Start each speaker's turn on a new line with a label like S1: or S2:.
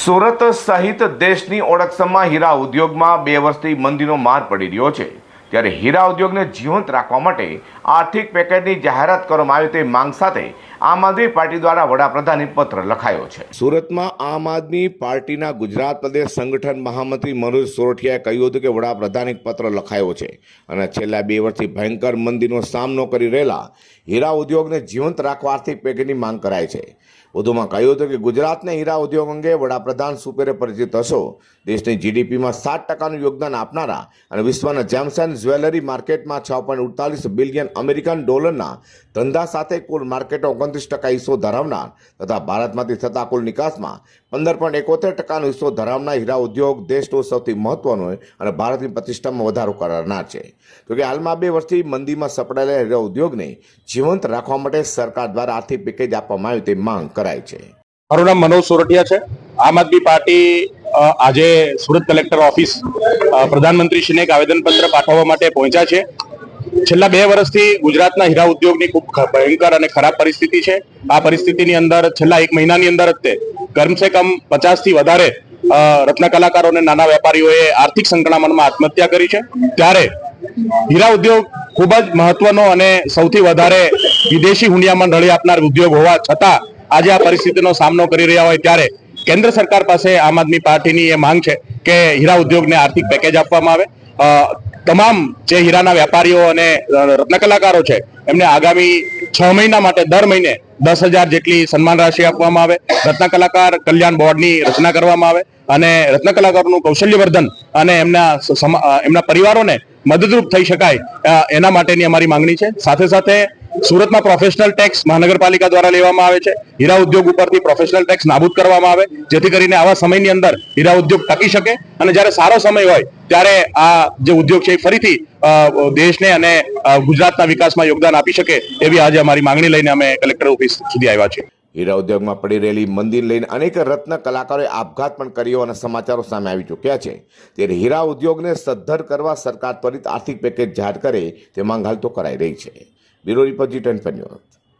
S1: સુરત સહિત દેશની ઓળખસમાં હીરા ઉદ્યોગમાં બે વર્ષથી મંદીનો માર પડી રહ્યો છે. ત્યારે હીરા ઉદ્યોગને જીવંત રાખવા માટે આર્થિક પેકેજની જાહેરાત કરવામાં આવી તે માંગ સાથે આમ આદમી પાર્ટી દ્વારા વડાપ્રધાને પત્ર લખાયો છે. સુરતમાં આમ આદમી પાર્ટીના ગુજરાત પ્રદેશ સંગઠન મહામંત્રી મનોજ સોરઠિયાએ કહ્યું હતું કે વડાપ્રધાને પત્ર લખાયો છે અને છેલ્લા બે વર્ષથી ભયંકર મંદીનો સામનો કરી રહેલા હીરા ઉદ્યોગને જીવંત રાખવા આર્થિક પેકેજની માંગ કરાય છે. વધુમાં કહ્યું હતું કે ગુજરાતને હીરા ઉદ્યોગ અંગે વડાપ્રધાન સુપેરે પરિચિત હશો. દેશની જીડીપીમાં સાત ટકાનું યોગદાન આપનારા અને વિશ્વના જેમ્સ એન્ડ જ્વેલરી માર્કેટમાં છ પોઈન્ટ ઉડતાલીસ બિલિયન અમેરિકન ડોલરના ધંધા સાથે કુલ માર્કેટનો ઓગણત્રીસ ટકા હિસ્સો ધરાવનાર તથા ભારતમાંથી થતા કુલ નિકાસમાં પંદર પોઈન્ટ એકોતેર ટકાનો હિસ્સો ધરાવનાર હીરા ઉદ્યોગ દેશનો સૌથી મહત્વનો અને ભારતની પ્રતિષ્ઠામાં વધારો કરનાર છે. તો કે હાલમાં બે વર્ષથી મંદીમાં સપડાયેલા હીરા ઉદ્યોગને જીવંત રાખવા માટે સરકાર દ્વારા આર્થિક પેકેજ આપવામાં આવ્યું તે માંગ કરાય છે.
S2: મારું નામ મનોજ સોરઠિયા છે. આમ આદમી પાર્ટી આજે સુરત કલેક્ટર ઓફિસ પ્રધાનમંત્રીશ્રીને એક આવેદનપત્ર પાઠવવા માટે પહોંચ્યા છે. છેલ્લા બે વર્ષથી ગુજરાતના હીરા ઉદ્યોગની ખૂબ ભયંકર અને ખરાબ પરિસ્થિતિ છે. આ પરિસ્થિતિની અંદર છેલ્લા એક મહિનાની અંદર જ તે કમસે કમ પચાસથી વધારે રત્ન કલાકારો અને નાના વેપારીઓએ આર્થિક સંકળામણમાં આત્મહત્યા કરી છે. ત્યારે હીરા ઉદ્યોગ ખૂબ જ મહત્વનો અને સૌથી વધારે વિદેશી હુંડિયામણ રળી આપનાર ઉદ્યોગ હોવા છતાં આજે આ પરિસ્થિતિનો સામનો કરી રહ્યા હોય ત્યારે કેન્દ્ર સરકાર પાસે આમ આદમી પાર્ટીની એ માંગ છે કે હીરા ઉદ્યોગને આર્થિક પેકેજ આપવામાં આવે. તમામ જે હીરાના વેપારીઓ અને રત્નકલાકારો રત્ન કલાકારો છે, એમને આગામી છ મહિના માટે દર મહિને દસ હજાર જેટલી સન્માન રાશિ આપવામાં આવે. રત્ન કલાકાર કલ્યાણ બોર્ડની રચના કરવામાં આવે અને રત્ન કલાકારોનું કૌશલ્યવર્ધન અને એમના એમના પરિવારોને મદદરૂપ થઈ શકાય એના માટેની અમારી માંગણી છે. સાથે સાથે સુરતમાં પ્રોફેશનલ ટેક્સ મહાનગરપાલિકા દ્વારા લેવામાં આવે છે. હીરા ઉદ્યોગ ઉપરથી પ્રોફેશનલ ટેક્સ નાબૂદ કરવામાં આવે, જેથી કરીને આવા સમયની અંદર હીરા ઉદ્યોગ ટકી શકે. અને જ્યારે સારો સમય હોય, ત્યારે આ જે ઉદ્યોગ છે એ ફરીથી દેશને અને ગુજરાતના વિકાસમાં યોગદાન આપી શકે, એવી આજે અમારી માંગણી લઈને અમે કલેક્ટર ઓફિસ સુધી આવ્યા છીએ.
S1: હીરા ઉદ્યોગમાં પડી રહેલી મંદિર લઈને અનેક રત્ન કલાકારોએ આપઘાત પણ કર્યો અને સમાચારો સામે આવી ચૂક્યા છે. ત્યારે હીરા ઉદ્યોગને સદ્ધર કરવા સરકાર ત્વરિત આર્થિક પેકેજ જાહેર કરે, તે માંગ હાલ તો કરાઈ રહી છે. બ્યુરો રિપોર્ટ જી ટેન